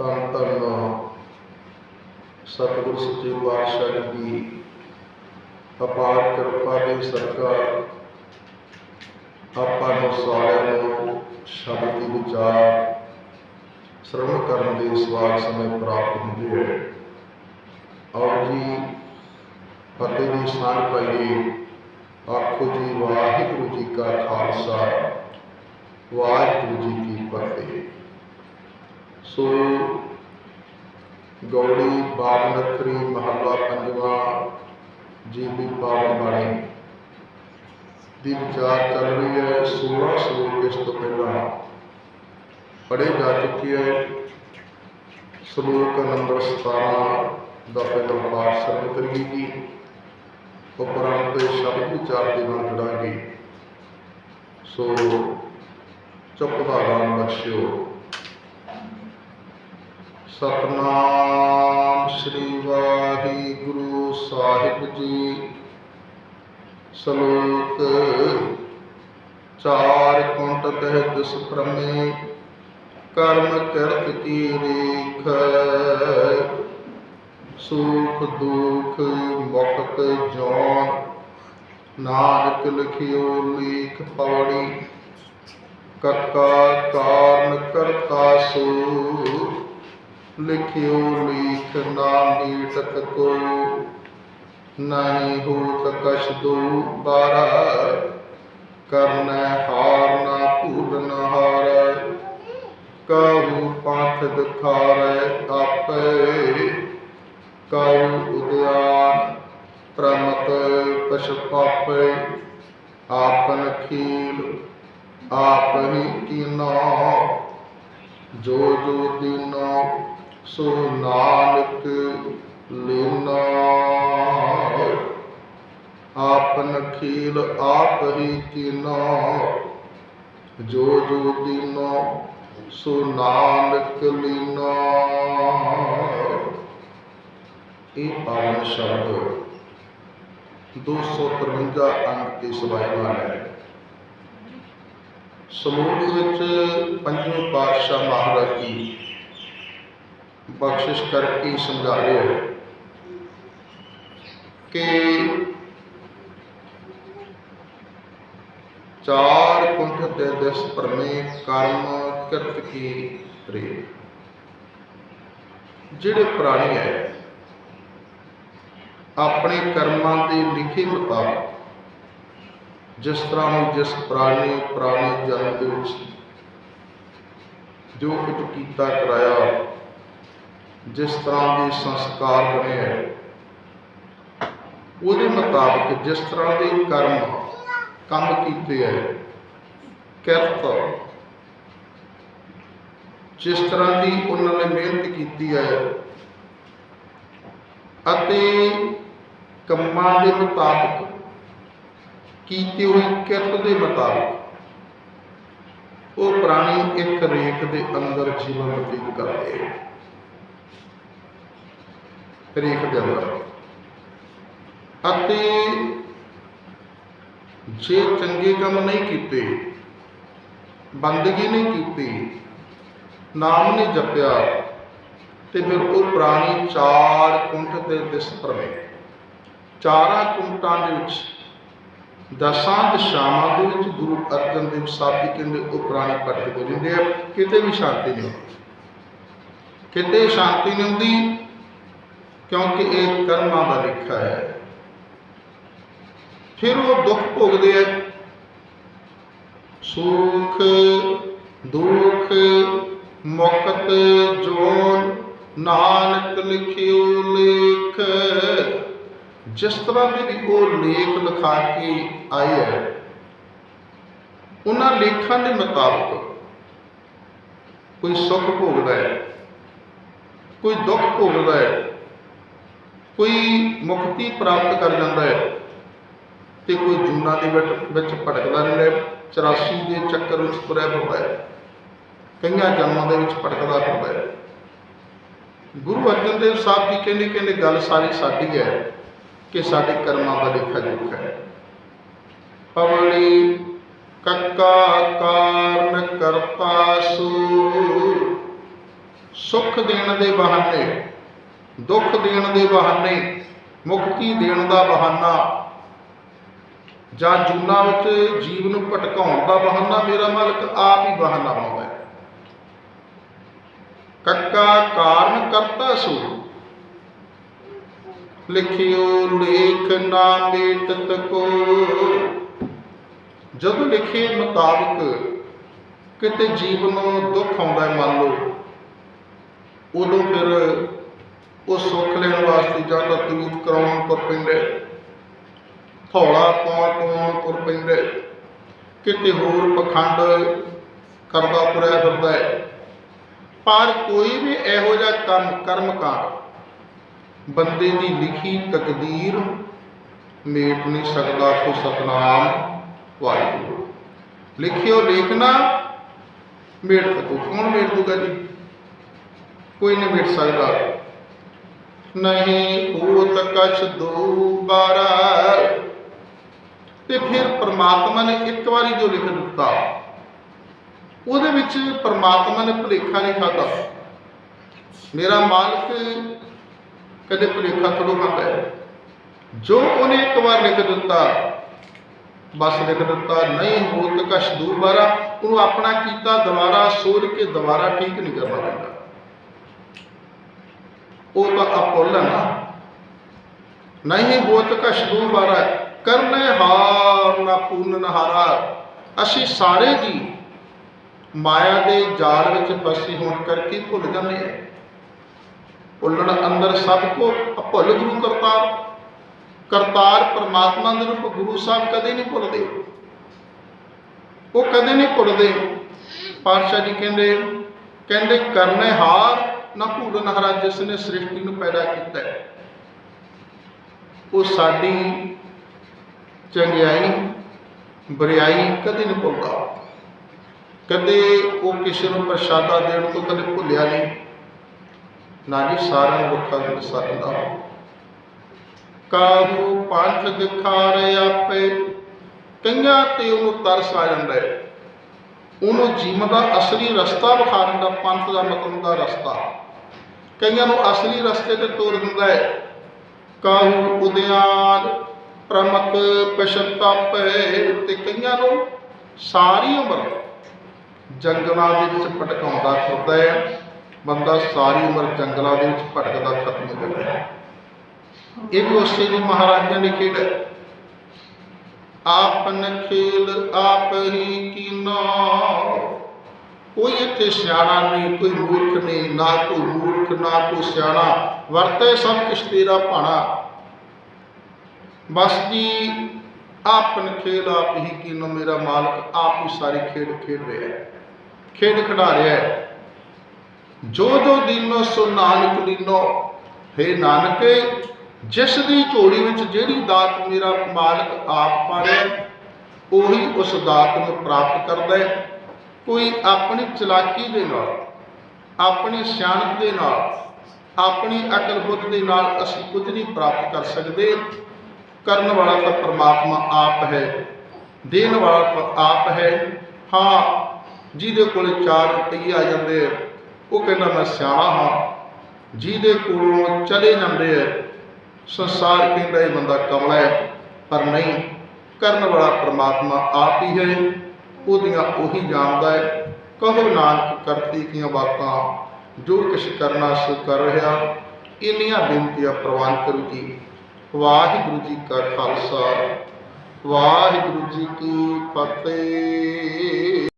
ਧੰਨ ਧੰਨ ਸਤਿਗੁਰ ਸੱਚੇ ਪਾਤਸ਼ਾਹ ਜੀ ਦੀ ਅਪਾਰ ਕਿਰਪਾ ਦੇ ਸਦਕਾ ਆਪਾਂ ਨੂੰ ਸਾਰਿਆਂ ਨੂੰ ਸ਼ਬਦ ਦੀ ਵਿਚਾਰ, ਸ਼ਰਵਣ ਕਰਨ ਦੇ ਸਵਾਲ ਸਮੇਂ ਪ੍ਰਾਪਤ ਹੁੰਦੇ ਹੈ ਆਓ ਜੀ, ਫਤਿਹ ਦੀ ਸਾਂਝ ਪਾਈਏ। ਆਖੋ ਜੀ, ਵਾਹਿਗੁਰੂ ਜੀ ਕਾ ਖਾਲਸਾ, ਵਾਹਿਗੁਰੂ ਜੀ ਕੀ ਫਤਿਹ। ਸੋ ਗੌੜੀ ਬਾਬ ਨਖਰੀ ਮਹੱਲਾ ਪੰਜਵਾਂ ਜੀ ਦੀ ਪਾਵਨ ਬਾਣੀ ਦੀ ਵਿਚਾਰ ਚੱਲ ਰਹੀ ਹੈ 16 ਸ਼ਲੋਕ ਇਸ ਤੋਂ ਪਹਿਲਾਂ। ਪੜ੍ਹੇ ਜਾ ਚੁੱਕੇ ਹੈ ਸ਼ਲੋਕ ਨੰਬਰ 17 ਦਾ ਪਹਿਲਾ ਪਾਠ ਸਰਵ ਕਰੀਏ ਉਪਰੰਤ ਸ਼ਬਦ ਵਿਚਾਰ ਦੇ ਨਾਲ ਜੁੜਾਂਗੇ। ਸੋ ਚੁੱਪ ਦਾ ਨਾਮ ਬਖਸ਼ਿਓ। ਸਤਨਾਮ ਸ੍ਰੀ ਵਾਹਿਗੁਰੂ ਸਾਹਿਬ ਜੀ। ਸ਼ਲੋਕ ਚਾਰ ਕੁੰਟ ਤਹਿ ਦਿਸ ਪ੍ਰਮੇ ਕਰਮ ਕਰਤ ਕੀ ਰੇਖ, ਸੁਖ ਦੁਖ ਮੁਕਤ ਜੋਨ, ਨਾਨਕ ਲਿਖਿਓ ਲੇਖ ਪੌੜੀ ਕੱਕਾ ਕਾਰਨ ਕਰਤਾ ਸੋ ਲਿਖਿਓ ਲੇਖ ਨਾ ਮੀਟਕ ਕੋ ਨਹੀਂ ਹੋਤ ਕਛ ਦੋ ਬਾਰਾ। ਕਰਨਾ ਹਾਰ ਨਾ ਭੂਲਨ ਹਾਰ, ਕਹੂ ਪੰਥ ਦਿਖਾਰੈ ਆਪੇ। ਕਹੂ ਉਦਿਆਨ ਪ੍ਰਮਤ ਪਸ਼ ਪਾਪੇ, ਆਪਨ ਖੀਲ ਆਪ ਕੀਨੋ। ਜੋ ਜੋ ਦੀਨੋ ਸੋ ਨਾਨਕ ਲੀਨਾ। ਆਪਨ ਖੀਲ ਆਪ ਹੀ ਕੀਨੋ। ਜੋ ਜੋ ਦੀਨੋ ਸੋ ਨਾਨਕ ਲੀਨਾ। ਇਹ ਪਾਵਨ ਸ਼ਬਦ 253 ਅੰਕ ਤੇ ਸਵਾਈਮਾਨ ਹੈ ਸਮੂਹ ਵਿੱਚ ਪੰਜਵੇਂ ਪਾਤਸ਼ਾਹ ਮਹਾਰਾਜ ਜੀ ਬਖਸ਼ਿਸ਼ ਕਰਕੇ ਸਮਝਾ ਰਿਹਾ ਹੈ ਕਿ ਚਾਰ ਕੁੰਠ ਤੇ ਦਿਸ ਪਰਮੇ ਕਰਮ ਕਰਤ ਕੀ ਰੇ। ਜਿਹੜੇ ਪ੍ਰਾਣੀ ਹੈ ਆਪਣੇ ਕਰਮਾਂ ਦੇ ਲਿਖੇ ਮੁਤਾਬਕ, ਜਿਸ ਤਰ੍ਹਾਂ ਨੂੰ ਜਿਸ ਪ੍ਰਾਣੀ ਪ੍ਰਾਣੀ ਜਨਮ ਦੇ ਵਿੱਚ ਜੋ ਕੁਝ ਕੀਤਾ, ਕਰਾਇਆ ਜਿਸ ਤਰ੍ਹਾਂ ਦੇ ਸੰਸਕਾਰ ਬਣੇ ਹੈ, ਉਹਦੇ ਮੁਤਾਬਕ ਜਿਸ ਤਰ੍ਹਾਂ ਦੇ ਕਰਮ ਕੰਮ ਕੀਤੇ ਹੈ, ਕਿਰਤ, ਜਿਸ ਤਰ੍ਹਾਂ ਦੀ ਉਹਨਾਂ ਨੇ ਮਿਹਨਤ ਕੀਤੀ ਹੈ ਅਤੇ ਕੰਮਾਂ ਦੇ ਮੁਤਾਬਕ, ਕੀਤੇ ਹੋਏ ਕਿਰਤ ਦੇ ਮੁਤਾਬਕ, ਉਹ ਪ੍ਰਾਣੀ ਇੱਕ ਰੇਖ ਦੇ ਅੰਦਰ ਜੀਵਨ ਬਤੀਤ ਕਰਦੇ ਹੈ। ਰੇਖ ਦੇ ਅਤੇ ਜੇ ਚੰਗੇ ਕੰਮ ਨਹੀਂ ਕੀਤੇ, ਬੰਦਗੀ ਨਹੀਂ ਕੀਤੀ, ਨਾਮ ਨਹੀਂ ਜਪਿਆ, ਤੇ ਫਿਰ ਉਹ ਪ੍ਰਾਣੀ ਚਾਰ ਕੁੰਠ ਤੇ ਦਿਸ ਪਰਮੇ। ਚਾਰਾਂ ਕੁੰਟਾਂ ਦੇ ਵਿੱਚ, ਦਸਾਂ ਦਸ਼ਾਵਾਂ ਦੇ ਵਿੱਚ ਗੁਰੂ ਅਰਜਨ ਦੇਵ ਸਾਹਿਬ ਜੀ ਕਹਿੰਦੇ ਉਹ ਪ੍ਰਾਣੀ ਭਟਕਦੇ ਰਹਿੰਦੇ ਆ, ਕਿਤੇ ਵੀ ਸ਼ਾਂਤੀ ਨਹੀਂ ਹੁੰਦੀ। ਕਿਤੇ ਸ਼ਾਂਤੀ ਨਹੀਂ ਹੁੰਦੀ ਕਿਉਂਕਿ ਇਹ ਕਰਮਾਂ ਦਾ ਲਿਖਾ ਹੈ। ਫਿਰ ਉਹ ਦੁੱਖ ਭੋਗਦੇ ਆ। ਸੁਖ, ਦੁਖ, ਮੁਕਤ, ਜੋਨ, ਨਾਨਕ ਲਿਖਿਓ ਲੇਖ। ਜਿਸ ਤਰ੍ਹਾਂ ਦੇ ਵੀ ਉਹ ਲੇਖ ਲਿਖਾ ਕੇ ਆਏ ਹੈ ਉਹਨਾਂ ਲੇਖਾਂ ਦੇ ਮੁਤਾਬਕ ਕੋਈ ਸੁੱਖ ਭੋਗਦਾ ਹੈ, ਕੋਈ ਦੁੱਖ ਭੋਗਦਾ ਹੈ। ਕੋਈ ਮੁਕਤੀ ਪ੍ਰਾਪਤ ਕਰ ਜਾਂਦਾ ਹੈ ਤੇ ਕੋਈ ਜੂਨਾ ਦੇ ਵਿੱਚ ਭਟਕਦਾ ਰਹਿੰਦਾ ਹੈ 84 ਦੇ ਚੱਕਰ ਵਿੱਚ ਤੁਰਿਆ ਫਿਰਦਾ ਹੈ। ਕਈਆਂ ਜਨਮਾਂ ਦੇ ਵਿੱਚ ਭਟਕਦਾ ਫਿਰਦਾ ਹੈ। ਗੁਰੂ ਅਰਜਨ ਦੇਵ ਸਾਹਿਬ ਜੀ ਕਹਿੰਦੇ ਕਹਿੰਦੇ ਗੱਲ ਸਾਰੀ ਸਾਡੀ ਹੈ ਕਿ ਸਾਡੇ ਕਰਮਾਂ ਦਾ ਲੇਖਾ ਜੋਖਾ ਹੈ। ਪਵਣੀ ਕੱਕਾ ਕਾਰਨ ਕਰਤਾ ਸੂ ਸੁੱਖ ਦੇਣ ਦੇ ਬਹਾਨੇ ਦੁੱਖ ਦੇਣ ਦੇ ਬਹਾਨੇ, ਮੁਕਤੀ ਦੇਣ ਦਾ ਬਹਾਨਾ। ਜਾਂ ਜੂਨਾ ਵਿੱਚ ਜੀਵ ਨੂੰ ਭਟਕਾਉਣ ਦਾ ਬਹਾਨਾ, ਮੇਰਾ ਮਾਲਕ ਆਪ ਹੀ ਬਹਾਨਾ ਬਣਾਉਂਦਾ ਹੈ। ਕੱਕਾ ਕਾਰਨ ਕਰਤਾ ਸੋ। ਲਿਖਿਓ ਲੇਖ ਨਾ ਮੇਟਤ ਕੋ। ਜਦੋਂ ਲਿਖੇ ਮੁਤਾਬਕ ਕਿਤੇ ਜੀਵ ਨੂੰ ਦੁੱਖ ਆਉਂਦਾ ਮੰਨ ਲਓ, ਉਦੋਂ ਫਿਰ ਉਹ ਸੁੱਖ ਲੈਣ ਵਾਸਤੇ ਜਾਂ ਤਾਂ ਤਵੀਤ ਕਰਾਉਣ ਤੁਰ ਪੈਂਦੇ। ਥੋੜਾ ਪਾਉਣ ਪਾਉਣ ਤੁਰ ਪੈਂਦੇ। ਕਿਤੇ ਹੋਰ ਪਖੰਡ ਕਰਦਾ ਤੁਰਿਆ ਫਿਰਦਾ ਹੈ। ਪਰ ਕੋਈ ਵੀ ਇਹੋ ਜਿਹਾ ਕੰਮ ਕਰਮ ਕਾਂਡ ਬੰਦੇ ਦੀ ਲਿਖੀ ਤਕਦੀਰ ਮੇਟ ਨਹੀਂ ਸਕਦਾ ਕੋ ਸਤਨਾਮ ਵਾਹਿਗੁਰੂ। ਲਿਖਿਓ ਲੇਖਣਾ ਮੇਟ ਸਕੋ ਕੌਣ ਮੇਟ ਦੂਗਾ ਜੀ? ਕੋਈ ਨਹੀਂ ਮੇਟ ਸਕਦਾ। ਨਹੀਂ ਹੋਤ ਕਛ ਦੁਬਾਰਾ। ਤੇ ਫਿਰ ਪ੍ਰਮਾਤਮਾ ਨੇ ਇੱਕ ਵਾਰੀ ਜੋ ਲਿਖ ਦਿੱਤਾ, ਉਹਦੇ ਵਿੱਚ ਪ੍ਰਮਾਤਮਾ ਨੇ ਭੁਲੇਖਾ ਨਹੀਂ ਖਾਦਾ ਮੇਰਾ ਮਾਲਕ ਕਦੇ ਭੁਲੇਖਾ ਥੋੜ੍ਹਾ ਖਾਂਦਾ ਹੈ ਜੋ ਉਹਨੇ ਇੱਕ ਵਾਰ ਲਿਖ ਦਿੱਤਾ, ਬਸ ਲਿਖ ਦਿੱਤਾ, ਨਹੀਂ ਹੋਤ ਕਛ ਦੁਬਾਰਾ। ਉਹਨੂੰ ਆਪਣਾ ਕੀਤਾ ਦੁਬਾਰਾ ਸੋਚ ਕੇ ਦੁਬਾਰਾ ਠੀਕ ਨਹੀਂ ਕਰਨਾ ਪੈਂਦਾ। ਉਹ ਤਾਂ ਅਪੁੱਲ ਨਹੀਂ ਹੋਤ ਕਛ ਦੁਬਾਰਾ ਕਰਨੇ ਹਾਰ ਨਾ ਪੂਰਨ ਹਾਰਾ ਅਸੀਂ ਸਾਰੇ ਜੀ ਮਾਇਆ ਦੇ ਜਾਲ ਵਿੱਚ ਫਸੇ ਹੋਣ ਕਰਕੇ ਭੁੱਲ ਜਾਂਦੇ ਹਾਂ ਭੁੱਲਣ ਅੰਦਰ ਸਭ ਕੋ ਭੁੱਲ ਗੁਰੂ ਕਰਤਾਰ। ਕਰਤਾਰ ਪਰਮਾਤਮਾ ਦੇ ਰੂਪ ਗੁਰੂ ਸਾਹਿਬ ਕਦੇ ਨਹੀਂ ਭੁੱਲਦੇ। ਉਹ ਕਦੇ ਨਹੀਂ ਭੁੱਲਦੇ। ਪਾਤਸ਼ਾਹ ਜੀ ਕਹਿੰਦੇ ਕਹਿੰਦੇ ਕਰਨੇ ਹਾਰ ਨਾ ਭੂਲਨ ਹਾਰਾ ਜਿਸ ਨੇ ਸ੍ਰਿਸ਼ਟੀ ਨੂੰ ਪੈਦਾ ਕੀਤਾ ਉਹ ਸਾਡੀ ਚੰਗਿਆਈ, ਬਰਿਆਈ ਕਦੇ ਨਹੀਂ ਭੁੱਲਦਾ। ਕਦੇ ਉਹ ਕਿਸੇ ਨੂੰ ਪ੍ਰਸ਼ਾਦਾ ਦੇਣ ਤੋਂ ਕਦੇ ਭੁੱਲਿਆ ਨਹੀਂ। ਨਾ ਜੀ ਸਾਰਿਆਂ ਨੂੰ ਰੁੱਖਾ ਸਕਦਾ ਕਾਹੂ ਪੰਥ ਦਿਖਾਰੇ ਆਪੇ? ਕਈਆਂ ਤੇ ਉਹਨੂੰ ਤਰਸ ਆ ਜਾਂਦਾ ਹੈ। ਉਹਨੂੰ ਜੀਵਨ ਦਾ ਅਸਲੀ ਰਸਤਾ ਵਿਖਾ ਦਿੰਦਾ ਪੰਥ ਦਾ ਮਤਲਬ ਦਾ ਰਸਤਾ। ਕਈਆਂ ਨੂੰ ਅਸਲੀ ਰਸਤੇ ਤੇ ਤੋਰ ਦਿੰਦਾ ਹੈ। ਕਾਹੂ, ਉਦਿਆਨ ਪ੍ਰਮਤ ਪਛਤਾਪੇ ਤੇ ਕਈਆਂ ਨੂੰ ਸਾਰੀ ਉਮਰ ਜੰਗਲਾਂ ਦੇ ਵਿੱਚ ਭਟਕਾਉਂਦਾ ਫਿਰਦਾ ਹੈ। ਬੰਦਾ ਸਾਰੀ ਉਮਰ ਜੰਗਲਾਂ ਦੇ ਵਿੱਚ ਭਟਕਦਾ ਖਤਮ ਹੋ ਜਾਂਦਾ ਹੈ। ਇਹ ਵੀ ਉਸੇ ਦੀ ਮਹਾਰਾਜਾ ਦੀ ਖੇਡ ਹੈ। ਆਪਨ ਖੇਲ ਆਪ ਹੀ ਕੀਨਾ। ਕੋਈ ਇੱਥੇ ਸਿਆਣਾ ਨਹੀਂ, ਕੋਈ ਮੂਰਖ ਨਹੀਂ, ਨਾ ਕੋਈ ਮੂਰਖ, ਨਾ ਕੋਈ ਸਿਆਣਾ। ਵਰਤੇ ਸਭ ਕਿਛ ਤੇਰਾ ਭਾਣਾ। ਬਸ ਜੀ, ਆਪਨ ਖੇਲ ਆਪ ਹੀ ਕੀਨੋ, ਮੇਰਾ ਮਾਲਕ ਆਪ ਹੀ ਸਾਰੀ ਖੇਡ ਖੇਡ ਰਿਹਾ ਹੈ। ਖੇਡ ਖਿਡਾ ਰਿਹਾ ਹੈ। ਜੋ ਜੋ ਦੀਨੋ, ਸੋ ਨਾਨਕ ਲੀਨੋ। ਹੈ ਨਾਨਕੇ ਜਿਸ ਦੀ ਝੋਲੀ ਵਿੱਚ ਜਿਹੜੀ ਦਾਤ ਮੇਰਾ ਮਾਲਕ ਆਪ ਪਾੜਿਆ ਉਹੀ ਉਸ ਦਾਤ ਨੂੰ ਪ੍ਰਾਪਤ ਕਰਦਾ ਹੈ। ਕੋਈ ਆਪਣੀ ਚਲਾਕੀ ਦੇ ਨਾਲ, ਆਪਣੀ ਸਿਆਣਪ ਦੇ ਨਾਲ, ਆਪਣੀ ਅਕਲ ਬੁੱਧ ਦੇ ਨਾਲ ਅਸੀਂ ਕੁਝ ਨਹੀਂ ਪ੍ਰਾਪਤ ਕਰ ਸਕਦੇ। ਕਰਨ ਵਾਲਾ ਤਾਂ ਪ੍ਰਮਾਤਮਾ ਆਪ ਹੈ, ਦੇਣ ਵਾਲਾ ਤਾਂ ਆਪ ਹੈ। ਹਾਂ, ਜਿਹਦੇ ਕੋਲ 4 ਰੁਪਏ ਆ ਜਾਂਦੇ ਆ, ਉਹ ਕਹਿੰਦਾ ਮੈਂ ਸਿਆਣਾ ਹਾਂ। ਜਿਹਦੇ ਕੋਲੋਂ ਚਲੇ ਜਾਂਦੇ ਆ ਸੰਸਾਰ ਕਹਿੰਦਾ ਇਹ ਬੰਦਾ ਕਮਲਾ ਹੈ, ਪਰ ਨਹੀਂ। ਕਰਨ ਵਾਲਾ ਪ੍ਰਮਾਤਮਾ ਆਪ ਹੀ ਹੈ, ਉਹਦੀਆਂ ਉਹੀ ਜਾਣਦਾ ਹੈ। ਕਹੋ ਨਾਨਕ, ਕਰਤੀ ਕੀਆਂ ਬਾਤਾਂ, ਜੋ ਕਿਛ ਕਰਨਾ ਸੋ ਕਰ ਰਿਹਾ। ਇੰਨੀਆਂ ਬੇਨਤੀਆਂ ਪ੍ਰਵਾਨ ਕਰੋ ਜੀ। ਵਾਹਿਗੁਰੂ ਜੀ ਕਾ ਖਾਲਸਾ। ਵਾਹਿਗੁਰੂ ਜੀ ਕੀ ਫਤਿਹ।